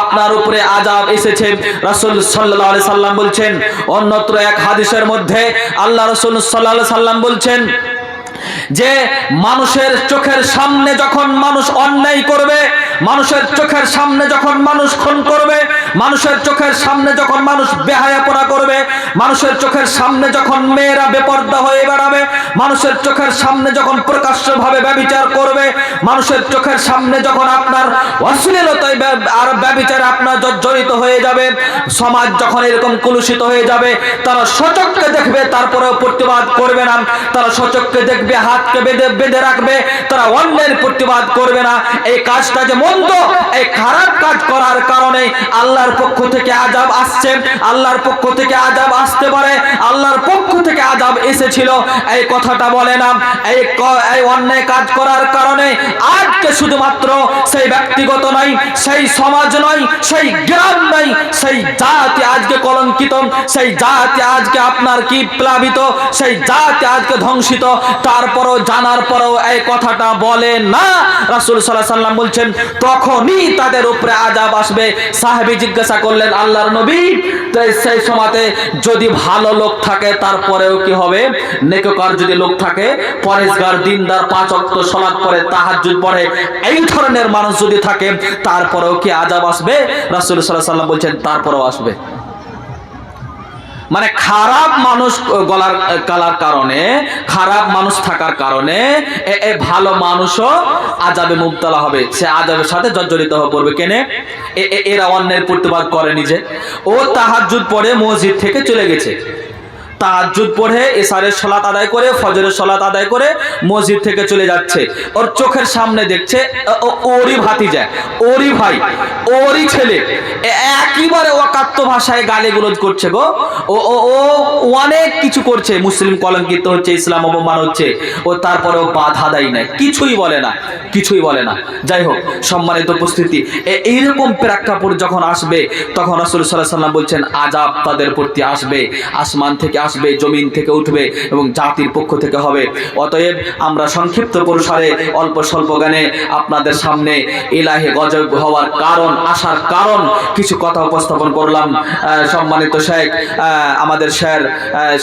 আপনার উপরে আজাব এসেছে। রাসূল আলাইহি সাল্লাম বলছেন, অন্যত্র এক হাদিসের মধ্যে আল্লাহ রাসূল আলাইহি সাল্লাম বলছেন যে, মানুষের চোখের সামনে যখন মানুষ অন্যায় করবে, মানুষের চোখের সামনে যখন মানুষ খুন করবে, মানুষের চোখের সামনে যখন মানুষ বেহায়াপনা করবে, মানুষের চোখের সামনে যখন মেয়েরা বেপর্দা হয়ে বেড়াবে মানুষের চোখের সামনে যখন প্রকাশ্যভাবে ব্যবিচার করবে, মানুষের চোখের সামনে যখন আপনার অশ্লীলতায় আর ব্যবিচারে আপনার জর্জরিত হয়ে যাবে, সমাজ যখন এরকম কলুষিত হয়ে যাবে, তারা সচককে দেখবে, তারপরেও প্রতিবাদ করবে না, তারা সচককে দেখবে, হাতকে বেঁধে বেঁধে রাখবে, তারা অন্যের প্রতিবাদ করবে না। এই কাজটা যে মন্দ, এই খারাপ কাজ করার আল্লাহর পক্ষ থেকে আজাব আসছে, আল্লাহর পক্ষ থেকে আজাব আসতে পারে, আল্লাহর পক্ষ থেকে আজাব এসেছিল। এই কথাটা বলে না, এই এই অন্যায় কাজ করার কারণে আজকে শুধুমাত্র সেই ব্যক্তিগত নয়, সেই সমাজ নয়, সেই গ্রাম নয়, সেই জাতি আজকে কলঙ্কিত, সেই জাতি আজকে আপনার কি প্লাবিত, সেই জাতি আজকে ধ্বংসিত। তারপরও জানার পরেও এই কথাটা বলে না। রাসূল আলাইহি সাল্লাম বলছেন, তখনই তাদের উপরে আজাব আসবে। সাহাবী জিজ্ঞাসা করলেন, আল্লাহর নবী? তো সেই সময়তে যদি ভালো লোক থাকে, তারপরেও কি হবে? নেককার যদি লোক থাকে, পরেশগার, দিনদার, পাঁচ অক্ত সালাত পরে, তাহাজ্জুদ পরে, এই ধরনের মানুষ যদি থাকে, তারপরেও কি আজাব আসবে? রাসুল আলাইহি সাল্লাম বলছেন, তারপরেও আসবে। মানে খারাপ মানুষ গলার কালার কারণে, খারাপ মানুষ থাকার কারণে, এ- ভালো মানুষও আজাবে মুক্তলা হবে। সে আজাবের সাথে জর্জরিত হয়ে পড়বে। কেনে? এরা অন্যের প্রতিবাদ করে নিজে। ও তাহাজুদ পরে মসজিদ থেকে চলে গেছে। তাহাজ্জুদ পড়ে, এসারের সলাত আদায় করে, ফজরের সলাত আদায় করে মসজিদ থেকে চলে যাচ্ছে। ওর চোখের সামনে দেখছে ওরই ভাতিজা, ওরই ভাই, ওরই ছেলে। এ- একেবারে অকাত্য ভাষায় গালিগুলোজ করছে গো। ও ও অনেক কিছু করছে, মুসলিম কলঙ্কিত হচ্ছে, ইসলাম অপমান হচ্ছে। ও, তারপরেও বাধা দেয় না কিছুই বলে না, কিছুই বলে না। যাই হোক, সম্মানিত উপস্থিতি এইরকম প্রেক্ষাপট যখন আসবে, তখন রাসূল আলাইহি সাল্লাম বলছেন আজাব তাদের প্রতি আসবে, আসমান থেকে আসবে, জমিন থেকে উঠবে এবং জাতির পক্ষ থেকে হবে। অতএব আমরা সংক্ষিপ্ত পরিসরে অল্প স্বল্প জ্ঞানে আপনাদের সামনে ইলাহি গজব হওয়ার কারণ, আসার কারণ কিছু কথা উপস্থাপন করলাম। সম্মানিত শেখ আমাদের স্যার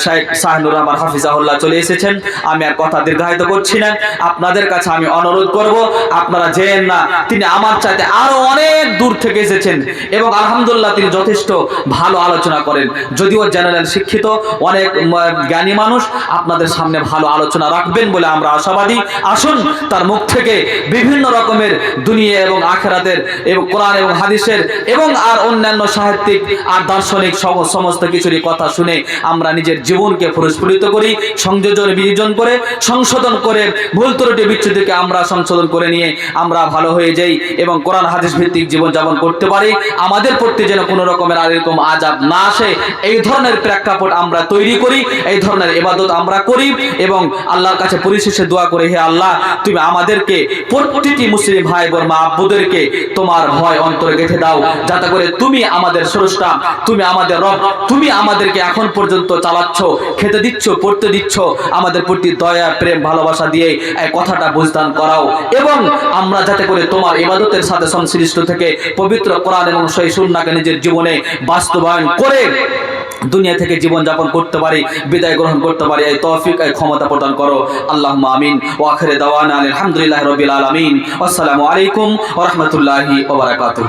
শেখ শাহনুর রহমান হাফিজাহুল্লাহ চলে এসেছেন। আমি আর কথা দীর্ঘায়িত করছি না। আপনাদের কাছে আমি অনুরোধ করব, আপনারা জেন না, তিনি আমার চাইতে আরও অনেক দূর থেকে এসেছেন এবং আলহামদুলিল্লাহ তিনি যথেষ্ট ভালো আলোচনা করেন। যদিও জেনারেল শিক্ষিত অনেক উম, জ্ঞানী মানুষ আপনাদের সামনে ভালো আলোচনা রাখবেন বলে আমরা আশাবাদী। আসুন তার মুখ থেকে বিভিন্ন রকমের দুনিয়া এবং আখেরাতের এবং কোরআন এবং হাদিসের এবং আর অন্যান্য সাহিত্যিক আর দার্শনিক সমস্ত কিছুরই কথা শুনে আমরা নিজের জীবনকে প্রস্ফুটিত করি সংযোজন বিয়োজন করে সংশোধন করে ভুল ত্রুটি বিচ্ছুতিকে আমরা সংশোধন করে নিয়ে আমরা ভালো হয়ে যাই এবং কোরআন হাদিস ভিত্তিক জীবনযাপন করতে পারি। আমাদের প্রতি যেন কোনো রকমের আর এরকম আজাব না আসে এই ধরনের প্রেক্ষাপট আমরা তৈরি করি, এই ধরনের ইবাদত আমরা করি এবং আল্লাহর কাছে পরিশেষে দোয়া করি, হে আল্লাহ, তুমি আমাদেরকে প্রতিটি মুসলিম ভাই বোন মা আব্বুদেরকে তোমার ভয় অন্তরে গেঁথে দাও, যাতে করে তুমি আমাদের স্রষ্টা, তুমি আমাদের রব, তুমি আমাদেরকে এখন পর্যন্ত চালাচ্ছ, খেতে দিচ্ছ, পড়তে দিচ্ছ, আমাদের প্রতি দয়া, প্রেম, ভালোবাসা দিয়ে এই কথাটা বুঝদান করাও এবং আমরা যাতে করে তোমার ইবাদতের সাথে সংশ্লিষ্ট থেকে পবিত্র কোরআন এবং সেই সুন্নাকে নিজের জীবনে বাস্তবায়ন করে দুনিয়া থেকে জীবন যাপন করতে পারি, বিদায় গ্রহণ করতে পারি, এই তৌফিক, এই ক্ষমতা প্রদান করো। আল্লাহ আমিন। ও আখরে দাওয়ানা আলহামদুলিল্লাহ রবিল আলমিন। আসসালামু আলাইকুম ওরহমতুল্লাহি ওবরাকাতুহ